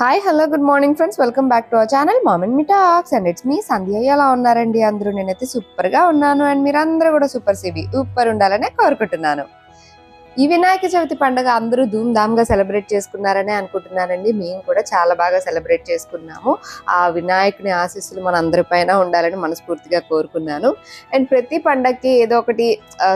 Hi hello good morning friends welcome back to our channel మామిన్ మిటాక్స్ and it's me Sandhya ఎలా ఉన్నారండి అందరూ? నేనైతే సూపర్గా ఉన్నాను. అండ్ మీరందరూ కూడా సూపర్ సివి సూపర్ ఉండాలనే కోరుకుంటున్నాను. ఈ వినాయక చవితి పండుగ అందరూ ధూమ్గా సెలబ్రేట్ చేసుకున్నారనే అనుకుంటున్నానండి. మేము కూడా చాలా బాగా సెలబ్రేట్ చేసుకున్నాము. ఆ వినాయకుని ఆశీస్సులు మన అందరి పైన ఉండాలని మనస్ఫూర్తిగా కోరుకున్నాను. అండ్ ప్రతి పండగకి ఏదో ఒకటి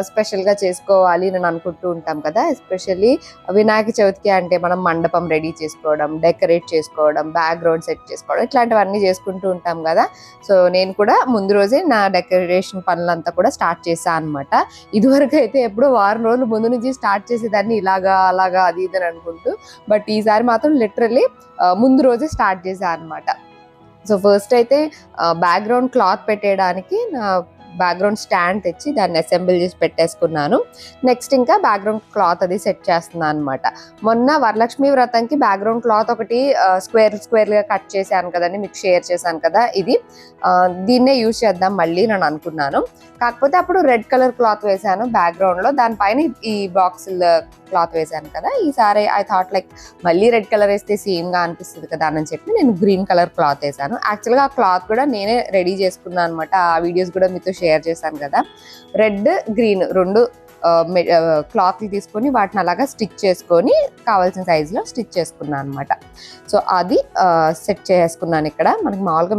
స్పెషల్గా చేసుకోవాలి అని అనుకుంటూ ఉంటాం కదా. ఎస్పెషల్లీ వినాయక చవితికి అంటే మనం మండపం రెడీ చేసుకోవడం డెకరేట్ చేసుకోవడం బ్యాక్గ్రౌండ్ సెట్ చేసుకోవడం ఇట్లాంటివన్నీ చేసుకుంటూ ఉంటాం కదా. సో నేను కూడా ముందు రోజే నా డెకరేషన్ పనులంతా కూడా స్టార్ట్ చేశాను అనమాట ఇదివరకు అయితే ఎప్పుడో వారం రోజులు ముందు నుంచి స్టార్ట్ చేసేదాన్ని ఇలాగా అలాగా అది ఇది అని అనుకుంటూ. బట్ ఈసారి మాత్రం లిటరలీ ముందు రోజే స్టార్ట్ చేశాను అనమాట సో ఫస్ట్ అయితే బ్యాక్గ్రౌండ్ క్లాత్ పెట్టేయడానికి నా బ్యాక్గ్రౌండ్ స్టాండ్ తెచ్చి దాన్ని అసెంబుల్ చేసి పెట్టేసుకున్నాను. నెక్స్ట్ ఇంకా బ్యాక్గ్రౌండ్ క్లాత్ అది సెట్ చేస్తున్నాను అనమాట మొన్న వరలక్ష్మి వ్రతంకి బ్యాక్గ్రౌండ్ క్లాత్ ఒకటి స్క్వేర్ స్క్వేర్గా కట్ చేశాను కదండి మీకు షేర్ చేశాను కదా ఇది. దీన్నే యూజ్ చేద్దాం మళ్ళీ నేను అనుకున్నాను. కాకపోతే అప్పుడు రెడ్ కలర్ క్లాత్ వేశాను బ్యాక్గ్రౌండ్లో దానిపైన ఈ బాక్సులు క్లాత్ వేశాను కదా ఈసారి ఐ థాట్ లైక్ మళ్ళీ రెడ్ కలర్ వేస్తే సేమ్గా అనిపిస్తుంది కదా అని చెప్పి నేను గ్రీన్ కలర్ క్లాత్ వేశాను. యాక్చువల్గా ఆ క్లాత్ కూడా నేనే రెడీ చేసుకున్నాను అనమాట ఆ వీడియోస్ కూడా మీతో షేర్ చేశాను కదా. రెడ్ గ్రీన్ రెండు క్లాత్లు తీసుకొని వాటిని అలాగా స్టిచ్ చేసుకొని కావాల్సిన సైజులో స్టిచ్ చేసుకున్నాను అనమాట సో అది సెట్ చేసుకున్నాను ఇక్కడ. మనకి మామూలుగా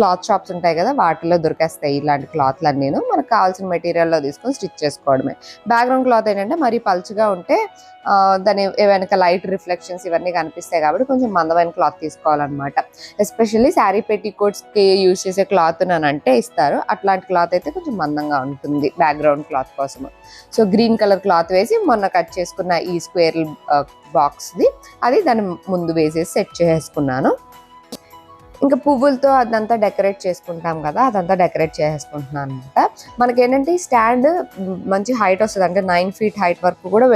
క్లాత్ షాప్స్ ఉంటాయి కదా వాటిలో దొరికేస్తాయి ఇలాంటి క్లాత్లు అన్నీ మనకు కావాల్సిన మెటీరియల్లో తీసుకొని స్టిచ్ చేసుకోవడమే. బ్యాక్గ్రౌండ్ క్లాత్ ఏంటంటే మరీ పలుచగా ఉంటే దాని వెనక లైట్ రిఫ్లెక్షన్స్ ఇవన్నీ కనిపిస్తాయి కాబట్టి కొంచెం మందమైన క్లాత్ తీసుకోవాలన్నమాట. ఎస్పెషల్లీ శారీ కి యూజ్ చేసే క్లాత్ అంటే ఇస్తారు. అట్లాంటి క్లాత్ అయితే కొంచెం మందంగా ఉంటుంది బ్యాక్గ్రౌండ్ క్లాత్ కోసం సో గ్రీన్ కలర్ క్లాత్ వేసి మొన్న కట్ చేసుకున్న ఈ స్క్వేర్ బాక్స్ది అది దాని ముందు వేసేసి సెట్ చేసుకున్నాను. ఇంకా పువ్వులతో అదంతా డెకరేట్ చేసుకుంటాం కదా అదంతా డెకరేట్ చేసుకుంటున్నాను అనమాట మనకి ఏంటంటే ఈ స్టాండ్ మంచి హైట్ వస్తుంది అంటే నైన్ ఫీట్ హైట్ వరకు కూడా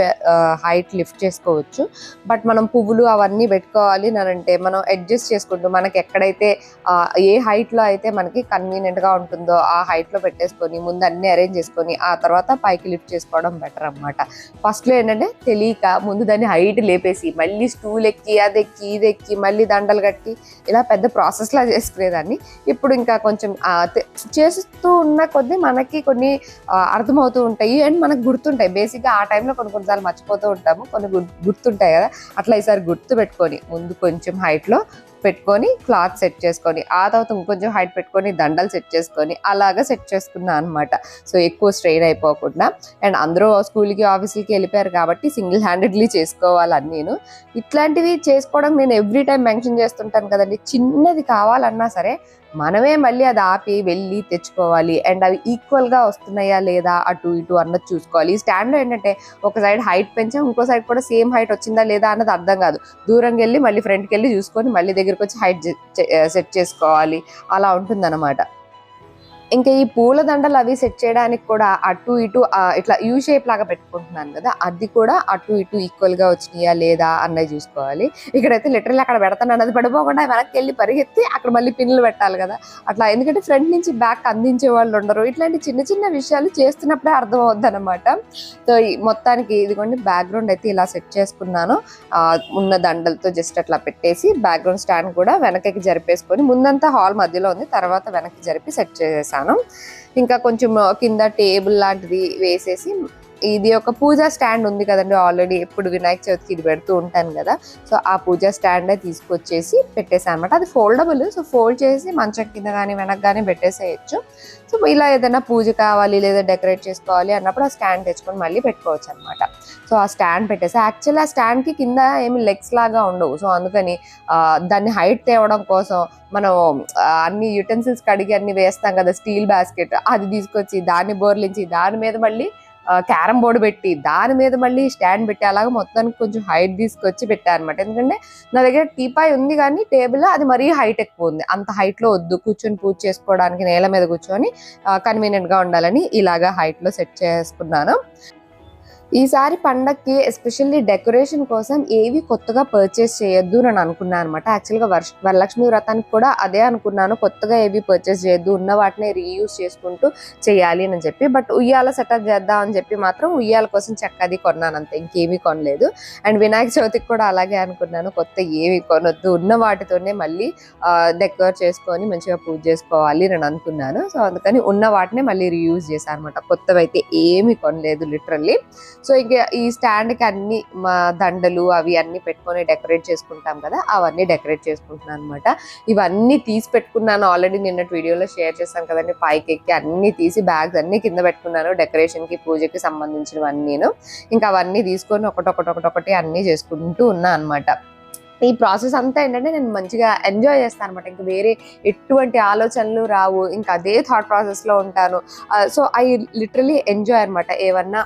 హైట్ లిఫ్ట్ చేసుకోవచ్చు. బట్ మనం పువ్వులు అవన్నీ పెట్టుకోవాలి అని అంటే మనం అడ్జస్ట్ చేసుకుంటూ మనకి ఎక్కడైతే ఏ హైట్లో అయితే మనకి కన్వీనియంట్గా ఉంటుందో ఆ హైట్లో పెట్టేసుకొని ముందు అన్ని అరేంజ్ చేసుకొని ఆ తర్వాత పైకి లిఫ్ట్ చేసుకోవడం బెటర్ అనమాట ఫస్ట్లో ఏంటంటే తెలియక ముందు దాన్ని హైట్ లేపేసి మళ్ళీ స్టూల్ ఎక్కి అది ఎక్కి ఇది ఎక్కి మళ్ళీ దండలు కట్టి ఇలా పెద్ద ప్రాసెస్ లా చేసుకునేదాన్ని. ఇప్పుడు ఇంకా కొంచెం చేస్తూ ఉన్న కొద్దీ మనకి కొన్ని అర్థమవుతూ ఉంటాయి. అండ్ మనకు గుర్తుంటాయి. బేసిక్గా ఆ టైంలో కొన్ని కొన్నిసార్లు మర్చిపోతూ ఉంటాము. కొన్ని గుర్తుంటాయి కదా. అట్లా ఈసారి గుర్తు పెట్టుకొని ముందు కొంచెం హైట్లో పెట్టుకొని క్లాత్ సెట్ చేసుకొని ఆ తర్వాత ఇంకొంచెం హైట్ పెట్టుకొని దండలు సెట్ చేసుకొని అలాగా సెట్ చేసుకున్నాను అనమాట సో ఎక్కువ స్ట్రెయిన్ అయిపోకుండా. అండ్ అందరూ స్కూల్కి ఆఫీస్కి వెళ్ళిపోయారు కాబట్టి సింగిల్ హ్యాండెడ్లీ చేసుకోవాలని నేను. ఇట్లాంటివి చేసుకోవడం నేను ఎవ్రీ టైం మెన్షన్ చేస్తుంటాను కదండి. చిన్నది కావాలన్నా సరే మనమే మళ్ళీ అది ఆపి వెళ్ళి తెచ్చుకోవాలి. అండ్ అవి ఈక్వల్గా వస్తున్నాయా లేదా అటు ఇటు అన్నది చూసుకోవాలి. ఈ స్టాండ్ ఏంటంటే ఒక సైడ్ హైట్ పెంచాం ఇంకో సైడ్ కూడా సేమ్ హైట్ వచ్చిందా లేదా అన్నది అర్థం కాదు. దూరంకి వెళ్ళి మళ్ళీ ఫ్రంట్కి వెళ్ళి చూసుకొని మళ్ళీ దగ్గరికి వచ్చి హైట్ సెట్ చేసుకోవాలి. అలా ఉంటుందన్నమాట. ఇంకా ఈ పూల దండలు అవి సెట్ చేయడానికి కూడా అటు ఇటు ఇట్లా యూ షేప్ లాగా పెట్టుకుంటున్నాను కదా అది కూడా అటు ఇటు ఈక్వల్గా వచ్చినాయా లేదా అన్నది చూసుకోవాలి. ఇక్కడైతే లిటరల్ అక్కడ పెడతాను అన్నది పడిపోకుండా వెనక్కి వెళ్ళి పరిగెత్తి అక్కడ మళ్ళీ పిన్నులు పెట్టాలి కదా. అట్లా ఎందుకంటే ఫ్రంట్ నుంచి బ్యాక్ అందించే వాళ్ళు ఉండరు. ఇట్లాంటి చిన్న చిన్న విషయాలు చేస్తున్నప్పుడే అర్థం అవుద్ది అనమాట సో మొత్తానికి ఇదిగోండి బ్యాక్గ్రౌండ్ అయితే ఇలా సెట్ చేసుకున్నాను. ఆ, ఉన్న దండలతో జస్ట్ అట్లా పెట్టేసి బ్యాక్గ్రౌండ్ స్టాండ్ కూడా వెనకకి జరిపేసుకొని ముందంతా హాల్ మధ్యలో ఉంది. తర్వాత వెనక్కి జరిపి సెట్ చేసేసాను. ఇంకా కొంచెం కింద టేబుల్ లాంటిది వేసేసి ఇది ఒక పూజా స్టాండ్ ఉంది కదండి ఆల్రెడీ ఎప్పుడు వినాయక చవితికి ఇది పెడుతూ ఉంటాను కదా. సో ఆ పూజా స్టాండ్ తీసుకొచ్చేసి పెట్టేసాను అనమాట అది ఫోల్డబుల్ సో ఫోల్డ్ చేసి మంచం కింద కానీ వెనక కానీ పెట్టేసేయచ్చు. సో ఇలా ఏదైనా పూజ కావాలి లేదా డెకరేట్ చేసుకోవాలి అన్నప్పుడు ఆ స్టాండ్ తెచ్చుకొని మళ్ళీ పెట్టుకోవచ్చు అనమాట సో ఆ స్టాండ్ పెట్టేసి యాక్చువల్ ఆ స్టాండ్కి కింద ఏమి లెగ్స్ లాగా ఉండవు. సో అందుకని దాన్ని హైట్ తేవడం కోసం మనం అన్ని యుటెన్సిల్స్ కడిగి అన్ని వేస్తాం కదా స్టీల్ బాస్కెట్ అది తీసుకొచ్చి దాన్ని బోర్లించి దాని మీద మళ్ళీ క్యారమ్ బోర్డు పెట్టి దాని మీద మళ్ళీ స్టాండ్ పెట్టి అలాగా మొత్తానికి కొంచెం హైట్ తీసుకొచ్చి పెట్టారనమాట అనమాట ఎందుకంటే నా దగ్గర టీపాయ్ ఉంది కానీ టేబుల్ అది మరీ హైట్ ఎక్కువ ఉంది. అంత హైట్లో వద్దు కూర్చొని పూజ చేసుకోవడానికి నేల మీద కూర్చొని కన్వీనియంట్గా ఉండాలని ఇలాగా హైట్లో సెట్ చేసుకున్నాను. ఈసారి పండక్కి ఎస్పెషల్లీ డెకరేషన్ కోసం ఏవి కొత్తగా పర్చేస్ చేయొద్దు అని అనుకున్నాను అనమాట యాక్చువల్గా వర్ష వరలక్ష్మి వ్రతానికి కూడా అదే అనుకున్నాను. కొత్తగా ఏవి పర్చేస్ చేయొద్దు ఉన్న వాటిని రీయూజ్ చేసుకుంటూ చేయాలి అని చెప్పి. బట్ ఉయ్యాల సెటప్ చేద్దాం అని చెప్పి మాత్రం ఉయ్యాల కోసం చక్కది కొన్నాను అంతే. ఇంకేమీ కొనలేదు. అండ్ వినాయక చవితికి కూడా అలాగే అనుకున్నాను. కొత్త ఏమి కొనొద్దు ఉన్న వాటితోనే మళ్ళీ డెకరేట్ చేసుకొని మంచిగా పూజ చేసుకోవాలి అని అనుకున్నాను. సో అందుకని ఉన్న వాటినే మళ్ళీ రీయూజ్ చేశాను అనమాట కొత్తవి అయితే ఏమీ కొనలేదు లిటరల్లీ. సో ఇక ఈ స్టాండ్కి అన్ని మా దండలు అవి అన్ని పెట్టుకొని డెకరేట్ చేసుకుంటాం కదా అవన్నీ డెకరేట్ చేసుకుంటున్నాను అనమాట ఇవన్నీ తీసి పెట్టుకున్నాను. ఆల్రెడీ నిన్నటి వీడియోలో షేర్ చేశాను కదండి పైకి ఎక్కి అన్ని తీసి బ్యాగ్స్ అన్ని కింద పెట్టుకున్నాను డెకరేషన్కి పూజకి సంబంధించినవన్నీ ఇంకా అవన్నీ తీసుకొని ఒకటొకటొకటొకటి అన్నీ అన్ని చేసుకుంటూ ఉన్నా అనమాట ఈ ప్రాసెస్ అంతా ఏంటంటే నేను మంచిగా ఎంజాయ్ చేస్తాను అనమాట ఇంకా వేరే ఎటువంటి ఆలోచనలు రావు. ఇంకా అదే థాట్ ప్రాసెస్లో ఉంటాను. సో ఐ లిటరలీ ఎంజాయ్ అనమాట ఏమన్నా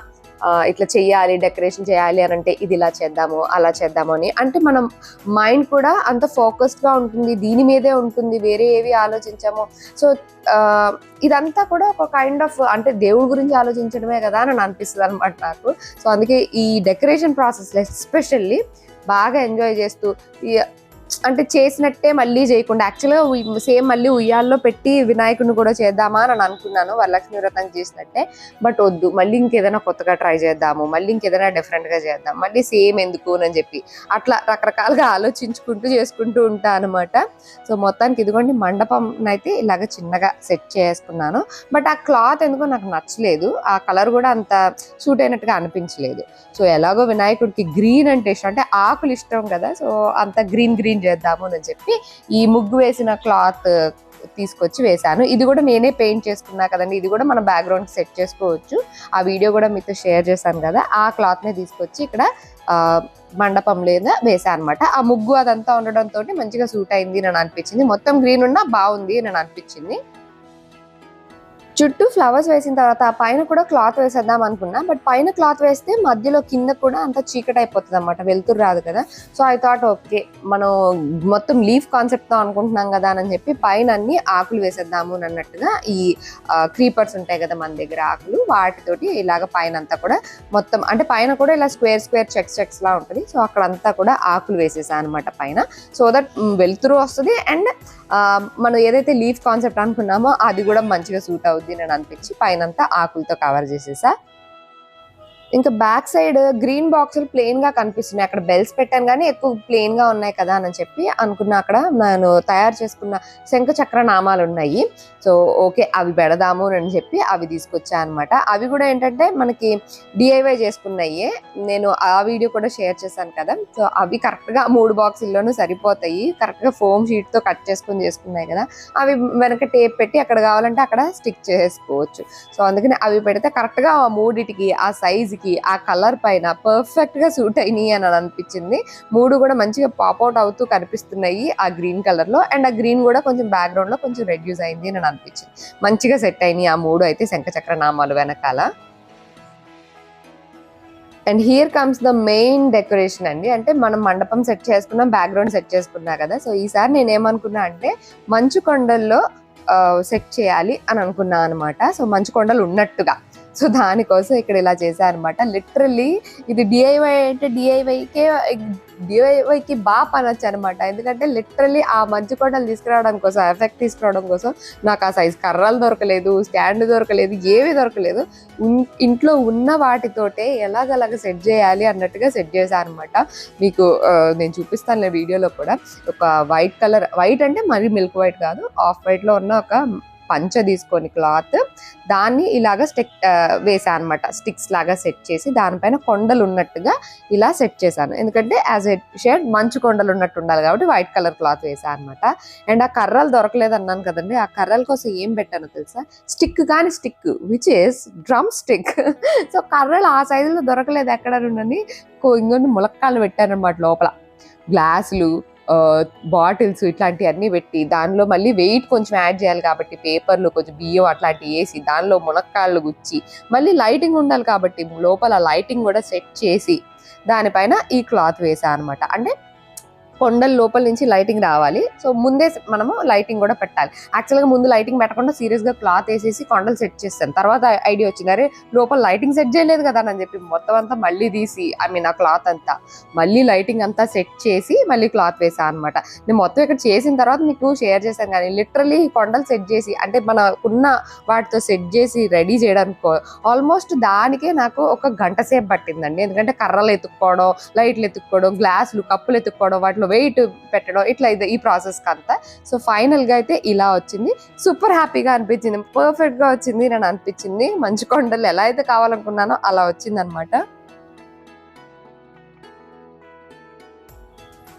ఇట్లా చెయ్యాలి డెకరేషన్ చేయాలి అని అంటే ఇది ఇలా చేద్దాము అలా చేద్దాము అని. అంటే మనం మైండ్ కూడా అంత ఫోకస్డ్గా ఉంటుంది దీని మీదే ఉంటుంది వేరే ఏవి ఆలోచించాము. సో ఇదంతా కూడా ఒక కైండ్ ఆఫ్ అంటే దేవుడి గురించి ఆలోచించడమే కదా అని అనిపిస్తుంది అనమాట నాకు. సో అందుకే ఈ డెకరేషన్ ప్రాసెస్ ఎస్పెషల్లీ బాగా ఎంజాయ్ చేస్తూ ఈ- అంటే చేసినట్టే మళ్ళీ చేయకుండా. యాక్చువల్గా సేమ్ మళ్ళీ ఉయ్యాల్లో పెట్టి వినాయకుడిని కూడా చేద్దామా అని అనుకున్నాను. వరలక్ష్మి వ్రతం చేసినట్టే. బట్ వద్దు. మళ్ళీ ఇంకేదైనా కొత్తగా ట్రై చేద్దాము. మళ్ళీ ఇంకేదైనా డిఫరెంట్గా గా చేద్దాం. మళ్ళీ సేమ్ ఎందుకు అని చెప్పి. అట్లా రకరకాలుగా ఆలోచించుకుంటూ చేసుకుంటూ ఉంటా అనమాట సో మొత్తానికి ఇదిగోండి మండపం అయితే ఇలాగ చిన్నగా సెట్ చేసుకున్నాను. బట్ ఆ క్లాత్ ఎందుకో నాకు నచ్చలేదు. ఆ కలర్ కూడా అంత సూట్ అయినట్టుగా అనిపించలేదు. సో ఎలాగో వినాయకుడికి గ్రీన్ అంటే ఇష్టం. అంటే ఆకులు ఇష్టం కదా. సో అంత గ్రీన్ గ్రీన్ చేద్దాము అని చెప్పి ఈ ముగ్గు వేసిన క్లాత్ తీసుకొచ్చి వేశాను. ఇది కూడా నేనే పెయింట్ చేసుకున్నా కదండి. ఇది కూడా మన బ్యాక్గ్రౌండ్ సెట్ చేసుకోవచ్చు. ఆ వీడియో కూడా మీతో షేర్ చేశాను కదా. ఆ క్లాత్ నే తీసుకొచ్చి ఇక్కడ మండపం లేదా వేసా అనమాట ఆ ముగ్గు అదంతా ఉండడంతో మంచిగా సూట్ అయింది అని అనిపించింది. మొత్తం గ్రీన్ ఉన్నా బాగుంది అని అనిపించింది. చుట్టూ ఫ్లవర్స్ వేసిన తర్వాత ఆ పైన కూడా క్లాత్ వేసేద్దాం అనుకున్నా బట్ పైన క్లాత్ వేస్తే మధ్యలో కింద కూడా అంత చీకటి అయిపోతుంది అనమాట వెలుతురు రాదు కదా. సో ఐ థాట్ ఓకే మనం మొత్తం లీఫ్ కాన్సెప్ట్తో అనుకుంటున్నాం కదా అని చెప్పి పైన అన్ని ఆకులు వేసేద్దాము అని అన్నట్టుగా ఈ క్రీపర్స్ ఉంటాయి కదా మన దగ్గర ఆకులు వాటితోటి ఇలాగ పైన అంతా కూడా మొత్తం అంటే పైన కూడా ఇలా స్క్వేర్ స్క్వేర్ చెక్స్ చెక్స్ లా ఉంటుంది. సో అక్కడ అంతా కూడా ఆకులు వేసేసాను అనమాట పైన. సో దట్ వెలుతురు వస్తుంది అండ్ మనం ఏదైతే లీఫ్ కాన్సెప్ట్ అనుకున్నామో అది కూడా మంచిగా సూట్ అవుతుంది అని అనిపించి పైనంతా ఆకులతో కవర్ చేసేసా. ఇంకా బ్యాక్ సైడ్ గ్రీన్ బాక్సులు ప్లెయిన్గా కనిపిస్తున్నాయి. అక్కడ బెల్స్ పెట్టాను కానీ ఎక్కువ ప్లెయిన్గా ఉన్నాయి కదా అని చెప్పి అనుకున్న అక్కడ. నేను తయారు చేసుకున్న శంఖ చక్ర నామాలు ఉన్నాయి. సో ఓకే అవి పెడదాము అని చెప్పి అవి తీసుకొచ్చా అనమాట అవి కూడా ఏంటంటే మనకి డిఐవై చేసుకున్నాయి. నేను ఆ వీడియో కూడా షేర్ చేశాను కదా. సో అవి కరెక్ట్గా మూడు బాక్సుల్లోనూ సరిపోతాయి. కరెక్ట్గా ఫోమ్ షీట్తో కట్ చేసుకుని చేసుకున్నాయి కదా. అవి వెనక టేప్ పెట్టి అక్కడ కావాలంటే అక్కడ స్టిక్ చేసుకోవచ్చు. సో అందుకని అవి పెడితే కరెక్ట్గా ఆ మూడిటికి ఆ సైజుకి కి ఆ కలర్ పైన పర్ఫెక్ట్గా సూట్ అయినాయి అని అనిపించింది. మూడు కూడా మంచిగా పాప్అవుట్ అవుతూ కనిపిస్తున్నాయి. ఆ గ్రీన్ కలర్లో అండ్ ఆ గ్రీన్ కూడా కొంచెం బ్యాక్గ్రౌండ్లో కొంచెం రెడ్యూస్ అయింది అని అనిపించింది. మంచిగా సెట్ అయినాయి ఆ మూడు అయితే శంఖచక్ర నామాలు వెనకాల. And here comes the main decoration అండి. అంటే మనం మండపం సెట్ చేసుకున్నాం బ్యాక్గ్రౌండ్ సెట్ చేసుకున్నా కదా. సో ఈసారి నేను ఏమనుకున్నా అంటే మంచు కొండల్లో సెట్ చేయాలి అని అనుకున్నా అనమాట సో మంచు కొండలు ఉన్నట్టుగా. సో దానికోసం ఇక్కడ ఇలా చేశారనమాట లిటరల్లీ ఇది డిఐవై అంటే డిఐవైకే డిఐవైకి బాగా పనొచ్చు అనమాట ఎందుకంటే లిటరలీ ఆ మంచి కొండలు తీసుకురావడం కోసం ఎఫెక్ట్ తీసుకురావడం కోసం నాకు ఆ సైజ్ కర్రలు దొరకలేదు స్టాండ్ దొరకలేదు ఏవి దొరకలేదు. ఇంట్లో ఉన్న వాటితోటే ఎలాగలాగ సెట్ చేయాలి అన్నట్టుగా సెట్ చేశాను అనమాట మీకు నేను చూపిస్తాను వీడియోలో కూడా. ఒక వైట్ కలర్ వైట్ అంటే మరి మిల్క్ వైట్ కాదు ఆఫ్ వైట్లో ఉన్న ఒక పంచ తీసుకొని క్లాత్ దాన్ని ఇలాగ స్టిక్ వేసాను అనమాట స్టిక్స్ లాగా సెట్ చేసి దానిపైన కొండలు ఉన్నట్టుగా ఇలా సెట్ చేశాను. ఎందుకంటే యాజ్ ఎ షేడ్ మంచు కొండలు ఉన్నట్టు ఉండాలి కాబట్టి వైట్ కలర్ క్లాత్ వేసా అనమాట అండ్ ఆ కర్రలు దొరకలేదు అన్నాను కదండి. ఆ కర్రల కోసం ఏం పెట్టానో తెలుసా? స్టిక్ కానీ stick which is drum stick so కర్రలు ఆ సైజులో దొరకలేదు ఎక్కడ నుండి ఇంకొన్ని ములక్కాలు పెట్టాను అనమాట లోపల. గ్లాసులు బాటిల్స్ ఇట్లాంటివన్నీ పెట్టి దానిలో మళ్ళీ వెయిట్ కొంచెం యాడ్ చేయాలి కాబట్టి పేపర్లు కొంచెం బియ్యం అట్లాంటివి వేసి దానిలో మునక్కాళ్ళు గుచ్చి మళ్ళీ లైటింగ్ ఉండాలి కాబట్టి లోపల లైటింగ్ కూడా సెట్ చేసి దానిపైన ఈ క్లాత్ వేసా అనమాట అంటే కొండల లోపల నుంచి లైటింగ్ రావాలి. సో ముందే మనము లైటింగ్ కూడా పెట్టాలి. యాక్చువల్గా ముందు లైటింగ్ పెట్టకుండా సీరియస్గా క్లాత్ వేసేసి కొండలు సెట్ చేస్తాను. తర్వాత ఐడియా వచ్చింది అరే లోపల లైటింగ్ సెట్ చేయలేదు కదా అని చెప్పి మొత్తం అంతా మళ్ళీ తీసి ఐ మీన్ ఆ క్లాత్ అంతా మళ్ళీ లైటింగ్ అంతా సెట్ చేసి మళ్ళీ క్లాత్ వేసాను అనమాట నేను మొత్తం ఇక్కడ చేసిన తర్వాత మీకు షేర్ చేశాను కానీ లిటరలీ కొండలు సెట్ చేసి అంటే మనకున్న వాటితో సెట్ చేసి రెడీ చేయడానికి ఆల్మోస్ట్ దానికే నాకు ఒక గంట సేపు పట్టిందండి. ఎందుకంటే కర్రలు ఎత్తుక్కోవడం లైట్లు ఎత్తుక్కోవడం గ్లాసులు కప్పులు ఎత్తుక్కోవడం వాటిలో వెయిట్ పెట్టడం ఇట్లా ఇది ఈ ప్రాసెస్కి అంతా సో ఫైనల్గా అయితే ఇలా వచ్చింది. సూపర్ హ్యాపీగా అనిపించింది. పర్ఫెక్ట్గా వచ్చింది. నేను అనిపించింది. మంచు కొండలు ఎలా అయితే కావాలనుకున్నానో అలా వచ్చింది అనమాట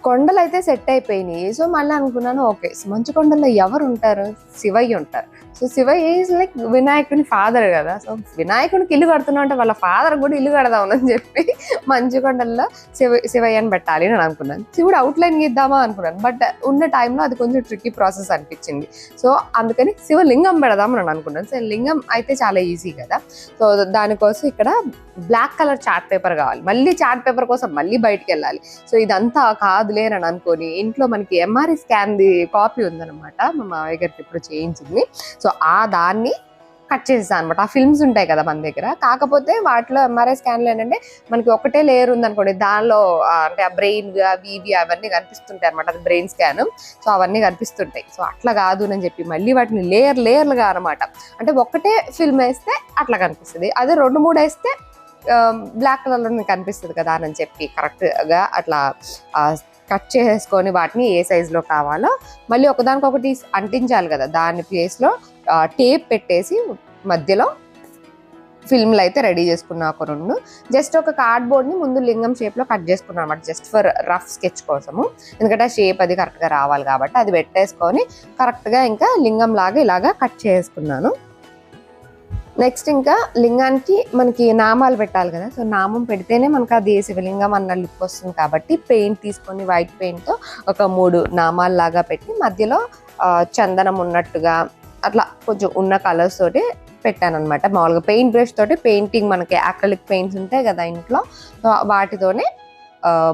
కొండలు అయితే సెట్ అయిపోయినాయి. సో మళ్ళీ అనుకున్నాను ఓకే మంచు కొండల్లో ఎవరు ఉంటారు? శివయ్య ఉంటారు. సో శివయ్య ఈజ్ లైక్ వినాయకుని ఫాదర్ కదా. సో వినాయకునికి ఇల్లు కడుతున్నా అంటే వాళ్ళ ఫాదర్ కూడా ఇల్లు కడదామని చెప్పి మంచు కొండల్లో శివ శివయ్యని పెట్టాలి అని అనుకున్నాను. శివుడు అవుట్లైన్ గీద్దామా అనుకున్నాను. బట్ ఉన్న టైంలో అది కొంచెం ట్రిక్కీ ప్రాసెస్ అనిపించింది. సో అందుకని శివలింగం పెడదాం అని అనుకున్నాను. సో లింగం అయితే చాలా ఈజీ కదా. సో దానికోసం ఇక్కడ బ్లాక్ కలర్ చార్ట్ పేపర్ కావాలి. మళ్ళీ చార్ట్ పేపర్ కోసం మళ్ళీ బయటికి వెళ్ళాలి. సో ఇదంతా కాదులే అని అనుకొని ఇంట్లో మనకి ఎంఆర్ఐ స్కాన్ ది కాపీ ఉందన్నమాట. మా మావయ్య గారికి ఇప్పుడు చేయించింది. సో ఆ దాన్ని కట్ చేసేసాను అనమాట ఆ ఫిల్మ్స్ ఉంటాయి కదా మన దగ్గర. కాకపోతే వాటిలో ఎంఆర్ఐ స్కాన్లో ఏంటంటే మనకి ఒకటే లేయర్ ఉందనుకోండి. దానిలో అంటే ఆ బ్రెయిన్ అవి ఇవి అవన్నీ కనిపిస్తుంటాయి అనమాట అది బ్రెయిన్ స్కాన్ సో అవన్నీ కనిపిస్తుంటాయి. సో అట్లా కాదు అని చెప్పి మళ్ళీ వాటిని లేయర్ లేయర్లుగా అనమాట అంటే ఒకటే ఫిల్మ్ వేస్తే అట్లా కనిపిస్తుంది. అదే రెండు మూడు వేస్తే బ్లాక్ కలర్లో కనిపిస్తుంది కదా అని చెప్పి కరెక్ట్గా అట్లా కట్ చేసేసుకొని వాటిని ఏ సైజులో కావాలో మళ్ళీ ఒకదానికొకటి అంటించాలి కదా దాని ప్లేస్లో టేప్ పెట్టేసి మధ్యలో ఫిల్మ్లు అయితే రెడీ చేసుకున్నా ఒక రెండు. జస్ట్ ఒక కార్డ్బోర్డ్ని ముందు లింగం షేప్లో కట్ చేసుకున్నాను అనమాట జస్ట్ ఫర్ రఫ్ స్కెచ్ కోసము. ఎందుకంటే ఆ షేప్ అది కరెక్ట్గా రావాలి కాబట్టి అది పెట్టేసుకొని కరెక్ట్గా ఇంకా లింగం లాగా ఇలాగా కట్ చేసుకున్నాను నెక్స్ట్ ఇంకా లింగానికి మనకి నామాలు పెట్టాలి కదా. సో నామం పెడితేనే మనకు అది శివలింగం అన్న లుక్ వస్తుంది కాబట్టి పెయింట్ తీసుకొని వైట్ పెయింట్తో ఒక మూడు నామాలు లాగా పెట్టి మధ్యలో చందనం ఉన్నట్టుగా అట్లా కొంచెం ఉన్న కలర్స్ తోటి పెట్టాను అనమాట మామూలుగా పెయింట్ బ్రష్ తోటి పెయింటింగ్ మనకి అక్రలిక్ పెయింట్స్ ఉంటాయి కదా ఇంట్లో. సో వాటితోనే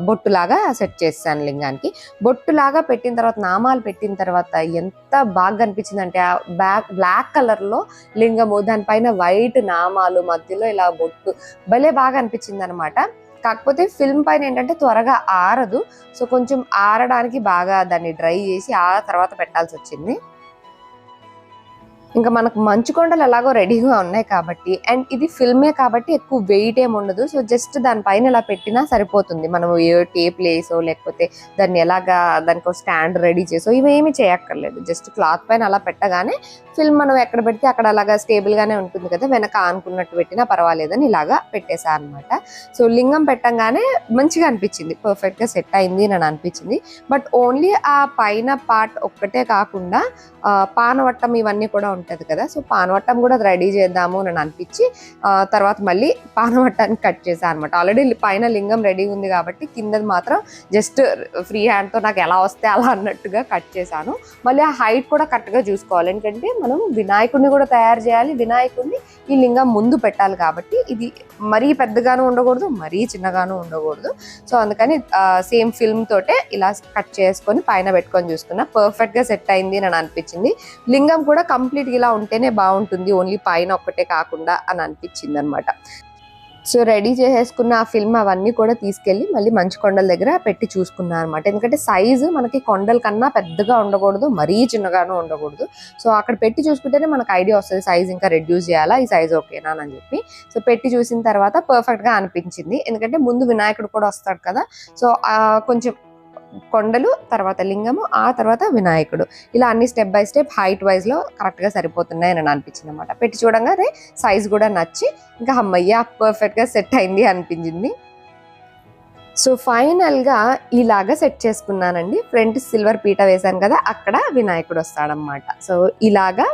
బొట్టులాగా సెట్ చేశాను లింగానికి. బొట్టులాగా పెట్టిన తర్వాత నామాలు పెట్టిన తర్వాత ఎంత బాగా అనిపించింది అంటే ఆ బ్యాక్ బ్లాక్ కలర్లో లింగము దానిపైన వైట్ నామాలు మధ్యలో ఇలా బొట్టు భలే బాగా అనిపించింది అనమాట కాకపోతే ఫిల్మ్ పైన ఏంటంటే త్వరగా ఆరదు. సో కొంచెం ఆరడానికి బాగా దాన్ని డ్రై చేసి ఆ తర్వాత పెట్టాల్సి వచ్చింది. ఇంకా మనకు మంచు కొండలు ఎలాగో రెడీగా ఉన్నాయి కాబట్టి అండ్ ఇది ఫిల్మే కాబట్టి ఎక్కువ వెయిట్ ఏమి ఉండదు. సో జస్ట్ దానిపైన ఇలా పెట్టినా సరిపోతుంది. మనం ఏ టేప్ లేసో లేకపోతే దాన్ని ఎలాగా దానికి స్టాండ్ రెడీ చేసో ఇవేమి చేయక్కర్లేదు. జస్ట్ క్లాత్ పైన అలా పెట్టగానే ఫిల్మ్ మనం ఎక్కడ పెడితే అక్కడ అలాగా స్టేబుల్గానే ఉంటుంది కదా వెనక ఆనుకున్నట్టు పెట్టినా పర్వాలేదని ఇలాగా పెట్టేసా అనమాట సో లింగం పెట్టంగానే మంచిగా అనిపించింది. పర్ఫెక్ట్గా సెట్ అయింది అని అనిపించింది. బట్ ఓన్లీ ఆ పైన పార్ట్ ఒక్కటే కాకుండా పానవట్టం ఇవన్నీ కూడా ఉంటుంది కదా. సో పానవట్టం కూడా రెడీ చేద్దాము అని అనిపించి తర్వాత మళ్ళీ పానవట్టాన్ని కట్ చేశాను అనమాట ఆల్రెడీ పైన లింగం రెడీ ఉంది కాబట్టి కిందది మాత్రం జస్ట్ ఫ్రీ హ్యాండ్తో నాకు ఎలా వస్తే అలా అన్నట్టుగా కట్ చేశాను. మళ్ళీ ఆ హైట్ కూడా కరెక్ట్గా చూసుకోవాలి. ఎందుకంటే మనం వినాయకుడిని కూడా తయారు చేయాలి. వినాయకుడిని ఈ లింగం ముందు పెట్టాలి కాబట్టి ఇది మరీ పెద్దగాను ఉండకూడదు మరీ చిన్నగాను ఉండకూడదు. సో అందుకని సేమ్ ఫిల్మ్ తోటే ఇలా కట్ చేసుకొని పైన పెట్టుకొని చూసుకున్నా. పర్ఫెక్ట్గా సెట్ అయింది అని అనిపించింది. లింగం కూడా కంప్లీట్గా ఇలా ఉంటేనే బాగుంటుంది. ఓన్లీ పైన ఒక్కటే కాకుండా అని అనిపించింది అనమాట సో రెడీ చేసేసుకున్న ఆ ఫిల్మ్ అవన్నీ కూడా తీసుకెళ్ళి మళ్ళీ మంచి కొండల దగ్గర పెట్టి చూసుకున్నాను అనమాట. ఎందుకంటే సైజు మనకి కొండల కన్నా పెద్దగా ఉండకూడదు మరీ చిన్నగానూ ఉండకూడదు. సో అక్కడ పెట్టి చూసుకుంటేనే మనకు ఐడియా వస్తుంది సైజ్ ఇంకా రెడ్యూస్ చేయాలా ఈ సైజ్ ఓకేనా అని చెప్పి. సో పెట్టి చూసిన తర్వాత పర్ఫెక్ట్గా అనిపించింది. ఎందుకంటే ముందు వినాయకుడు కూడా వస్తాడు కదా. సో కొంచెం కొండలు తర్వాత లింగము ఆ తర్వాత వినాయకుడు. ఇలా అన్ని స్టెప్ బై స్టెప్ హైట్ వైజ్లో కరెక్ట్గా సరిపోతున్నాయని సరిపోతున్నాయి అని అనిపించింది అనమాట పెట్టి చూడంగా అదే సైజ్ కూడా నచ్చి ఇంకా అమ్మయ్య పర్ఫెక్ట్గా సెట్ అయింది అనిపించింది. సో ఫైనల్గా ఇలాగా సెట్ చేసుకున్నానండి. ఫ్రంట్ సిల్వర్ పీట వేశాను కదా అక్కడ వినాయకుడు వస్తాడనమాట సో ఇలాగా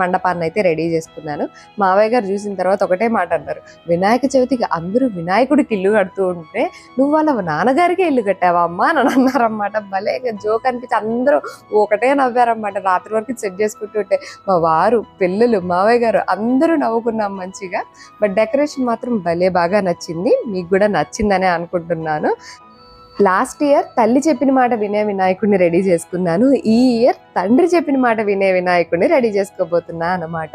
మండపాన్ని అయితే రెడీ చేసుకున్నాను. మావయ్య గారు చూసిన తర్వాత ఒకటే మాట అన్నారు. వినాయక చవితికి అందరూ వినాయకుడికి ఇల్లు కడుతూ ఉంటే నువ్వు వాళ్ళ నాన్నగారికి ఇల్లు కట్టావా అమ్మా అని అన్నారన్నమాట. భలే జోక్ అనిపించి అందరూ ఒకటే నవ్వారన్నమాట. రాత్రి వరకు సెట్ చేసుకుంటూ ఉంటే మా వారు పిల్లలు మావయ్య గారు అందరూ నవ్వుకున్నాం మంచిగా. బట్ డెకరేషన్ మాత్రం భలే బాగా నచ్చింది. మీకు కూడా నచ్చిందనే అనుకుంటున్నాను. లాస్ట్ ఇయర్ తల్లి చెప్పిన మాట వినే వినాయకుడిని రెడీ చేసుకున్నాను. ఈ ఇయర్ తండ్రి చెప్పిన మాట వినే వినాయకుడిని రెడీ చేసుకోబోతున్నా అనమాట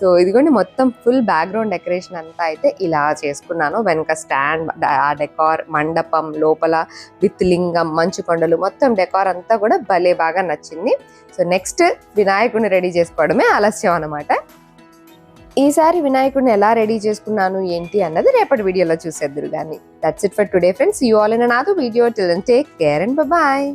సో ఇదిగోండి మొత్తం ఫుల్ బ్యాక్గ్రౌండ్ డెకరేషన్ అంతా అయితే ఇలా చేసుకున్నాను. వెనక స్టాండ్ ఆ డెకార్ మండపం లోపల విత్ లింగం మంచు కొండలు మొత్తం డెకార్ అంతా కూడా భలే బాగా నచ్చింది. సో నెక్స్ట్ వినాయకుడిని రెడీ చేసుకోవడమే ఆలస్యం అనమాట ఈసారి వినాయకుడిని ఎలా రెడీ చేసుకున్నాను ఏంటి అన్నది రేపటి వీడియోలో చూసేద్దరు కానీ that's it for today friends you all in నాతో video till take care and bye